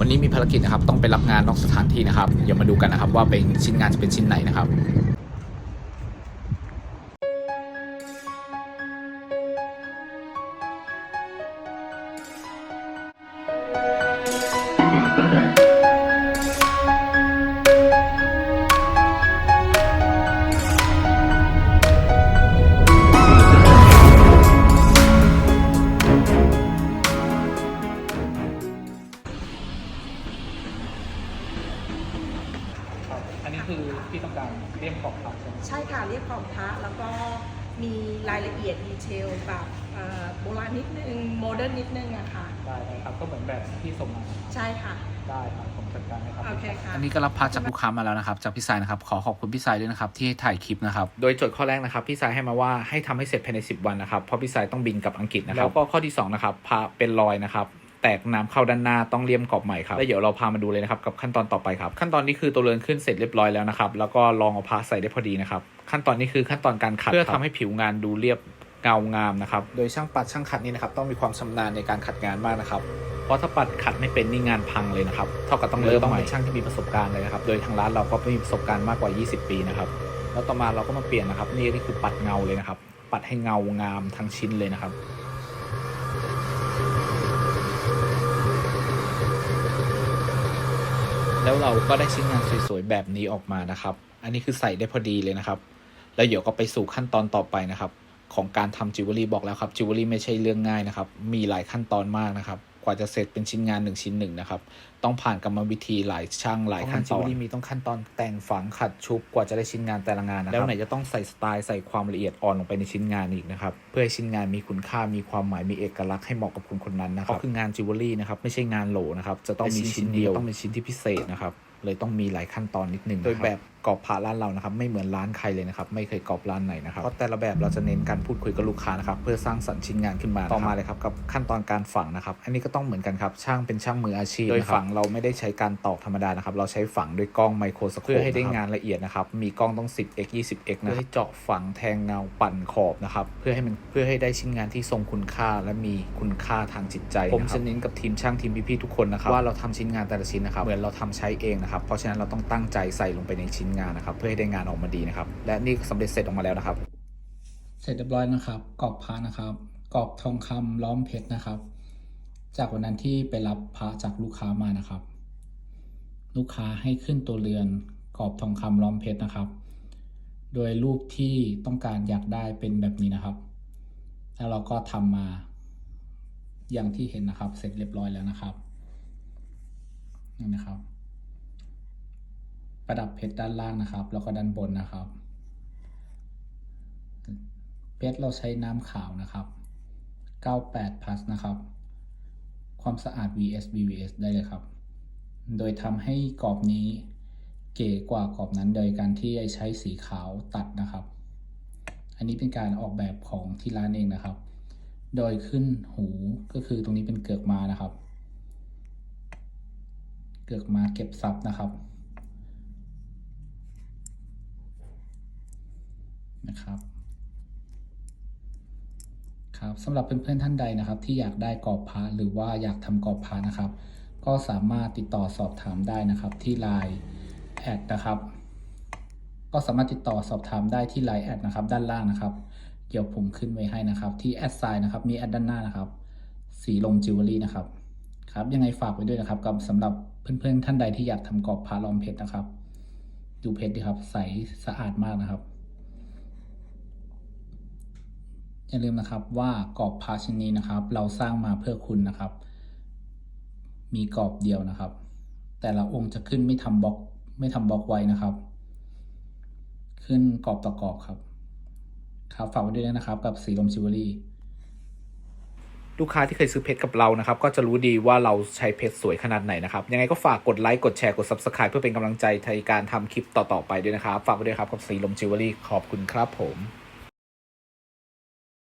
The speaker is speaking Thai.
วันนี้มีภารกิจนะครับต้องไปรับงานนอกสถานที่นะครับเดี๋ยวมาดูกันนะครับว่าเป็นชิ้นงานจะเป็นชิ้นไหนนะครับอัน เรียมขอบครับใช่ไหมใช่ค่ะเรียกของพระแล้วก็มีรายละเอียดดีเทลแบบเอ่อโบราณนิดนึงโมเดิร์นนิดนึงอะค่ะได้เลยครับก็เหมือนแบบที่ส่งมาใช่ค่ะได้ครับผมจัดการให้ครับโอเคค่ะอันนี้ก็รับพาร์ทจากลูกค้ามาแล้วนะครับ จากพี่สายนะครับขอขอบคุณพี่สายด้วยนะครับที่ให้ถ่ายคลิปนะครับโดยโจทย์ข้อแรกนะครับพี่สายให้มาว่าให้ทำให้เสร็จภายใน 10 วันนะครับเพราะพี่สายต้องบินกลับอังกฤษนะครับแล้วก็ข้อที่2นะครับพาเป็นรอยนะครับ แตกน้ำเข้าด้านหน้าต้องเลี่ยมกรอบใหม่ครับแล้วเดี๋ยวเราพามาดูเลยนะครับกับขั้นตอนต่อไปครับ ขั้นตอนนี้คือตัวเรือนขึ้นเสร็จเรียบร้อยแล้วนะครับแล้วก็ลองเอาพาใส่ได้พอดีนะครับขั้นตอนนี้คือขั้นตอนการขัดเพื่อทำให้ผิวงานดูเรียบเงางามนะครับ โดยช่างปัดช่างขัดนี่นะครับต้องมีความชำนาญในการขัดงานมากนะครับ เพราะถ้าปัดขัดไม่เป็นนี่งานพังเลยนะครับ เท่ากับต้องเริ่มต้องเป็นช่างที่มีประสบการณ์เลยนะครับ โดยทางร้านเราก็มีประสบการณ์มากกว่า 20 ปีนะครับ แล้วต่อมาเราก็มาเปลี่ยนนะครับ นี่นี่คือปัดเงาเลยนะครับ ปัดให้เงางามทั้งชิ้นเลยนะครับ แล้วเราก็ได้ชิ้นงานสวยๆแบบนี้ออกมานะครับ อันนี้คือใส่ได้พอดีเลยนะครับ แล้วเดี๋ยวก็ไปสู่ขั้นตอนต่อไปนะครับ ของการทำจิวเวลรี่บอกแล้วครับจิวเวลรี่ไม่ใช่เรื่องง่ายนะครับ มีหลายขั้นตอนมากนะครับ ว่าจะเสร็จเป็นชิ้นงานหนึ่งชิ้นหนึ่งนะครับ ต้องผ่านกรรมวิธีหลายช่างหลายขั้นตอนจิวเวลรี่มีต้องขั้นตอนแต่งฝังขัดชุบกว่าจะได้ชิ้นงานแต่ละงานนะครับแล้วไหนจะต้องใส่สไตล์ใส่ความละเอียดอ่อนลงไปในชิ้นงานอีกนะครับเพื่อให้ชิ้นงานมีคุณค่ามีความหมายมีเอกลักษณ์ให้เหมาะกับคนคนนั้นนะครับเพราะคืองานจิวเวลรี่นะครับไม่ใช่งานโหลนะครับจะต้องมีชิ้นเดียวต้องเป็นชิ้นที่พิเศษนะครับเลยต้องมีหลายขั้นตอนนิดนึงโดยแบบ กรอบผ่าร้านเรานะครับ ไม่เหมือนร้านใครเลยนะครับ ไม่เคยกรอบร้านไหนนะครับ เพราะแต่ละแบบเราจะเน้นการพูดคุยกับลูกค้านะครับ เพื่อสร้างสรรค์ชิ้นงานขึ้นมา ต่อมาเลยครับกับขั้นตอนการฝังนะครับ อันนี้ก็ต้องเหมือนกันครับ ช่างเป็นช่างมืออาชีพโดยฝังเราไม่ได้ใช้การตอกธรรมดานะครับ เราใช้ฝังด้วยกล้องไมโครสโคปเพื่อให้ได้งานละเอียดนะครับ มีกล้องต้อง 10x 20x นะเพื่อให้เจาะฝังแทงเงาปั่นขอบนะครับ เพื่อให้มันเพื่อให้ได้ชิ้นงานที่ทรงคุณค่าและมีคุณค่าทางจิตใจผมจะเน้นกับทีมช่างทีมพี่ๆทุกคนนะครับว่าเราทำชิ้นงานแต่ละชิ้นนะครับเหมือนเราทำใช้เองนะครับเพราะฉะนั้นเราต้องตั้งใจใส่ลงไปในชิ้นงานนะครับ เพื่อให้ได้งานออกมาดีนะครับ และนี่สำเร็จเสร็จออกมาแล้วนะครับ เสร็จเรียบร้อยนะครับกรอบพระนะครับกรอบทองคำล้อมเพชรนะครับ จากวันนั้นที่ไปรับพระจากลูกค้ามานะครับ ลูกค้าให้ขึ้นตัวเรือนกรอบทองคำล้อมเพชรนะครับ โดยรูปที่ต้องการอยากได้เป็นแบบนี้นะครับ แล้วเราก็ทำมาอย่างที่เห็นนะครับ เสร็จเรียบร้อยแล้วนะครับนี่นะครับ ประดับเพชรด้านล่างนะครับ แล้วก็ด้านบนนะครับ เพชรเราใช้น้ำขาวนะครับ 98 plus นะครับ ความสะอาด vs vvs ได้เลยครับ โดยทำให้กรอบนี้เก๋กว่ากรอบนั้นโดยการที่ใช้สีขาวตัดนะครับ อันนี้เป็นการออกแบบของที่ร้านเองนะครับ โดยขึ้นหูก็คือตรงนี้เป็นเกือกมานะครับ เกือกมาเก็บซับนะครับ นะครับครับสำหรับเพื่อนๆท่านใดนะครับ ที่อยากได้กรอบพระหรือว่าอยากทำกรอบพระนะครับ ก็สามารถติดต่อสอบถามได้นะครับที่ Line แอดนะครับ ก็สามารถติดต่อสอบถามได้ที่ Line แอดนะครับ ด้านล่างนะครับ เดี๋ยวผมขึ้นไว้ให้นะครับ ที่แอดไซน์นะครับ มีแอดด้านหน้านะครับ สีลมจิวเวลรี่นะครับครับ ยังไงฝากไว้ด้วยนะครับกับสำหรับเพื่อนๆท่านใดที่อยากทำกรอบพระลอมเพชรนะครับ ดูเพชรดีครับ ใสสะอาดมากนะครับ อย่าลืมนะครับว่ากรอบพาชิ้นนี้นะครับ เราสร้างมาเพื่อคุณนะครับ มีกรอบเดียวนะครับ แต่ละองค์จะขึ้นไม่ทำบล็อกไม่ทำบล็อกไว้นะครับ ขึ้นกรอบต่อกรอบครับ ครับฝากไว้ด้วยนะครับ กับสีลมชิวเวอรี่ลูกค้าที่เคยซื้อเพชรกับเรานะครับ ก็จะรู้ดีว่าเราใช้เพชรสวยขนาดไหนนะครับ ยังไงก็ฝากกดไลค์ กดแชร์ กด Subscribe เพื่อเป็นกำลังใจในการทำคลิปต่อ ๆ ไปด้วยนะครับ ฝากไว้ด้วยครับ กับสีลมจิวเวลรี่ขอบคุณครับผม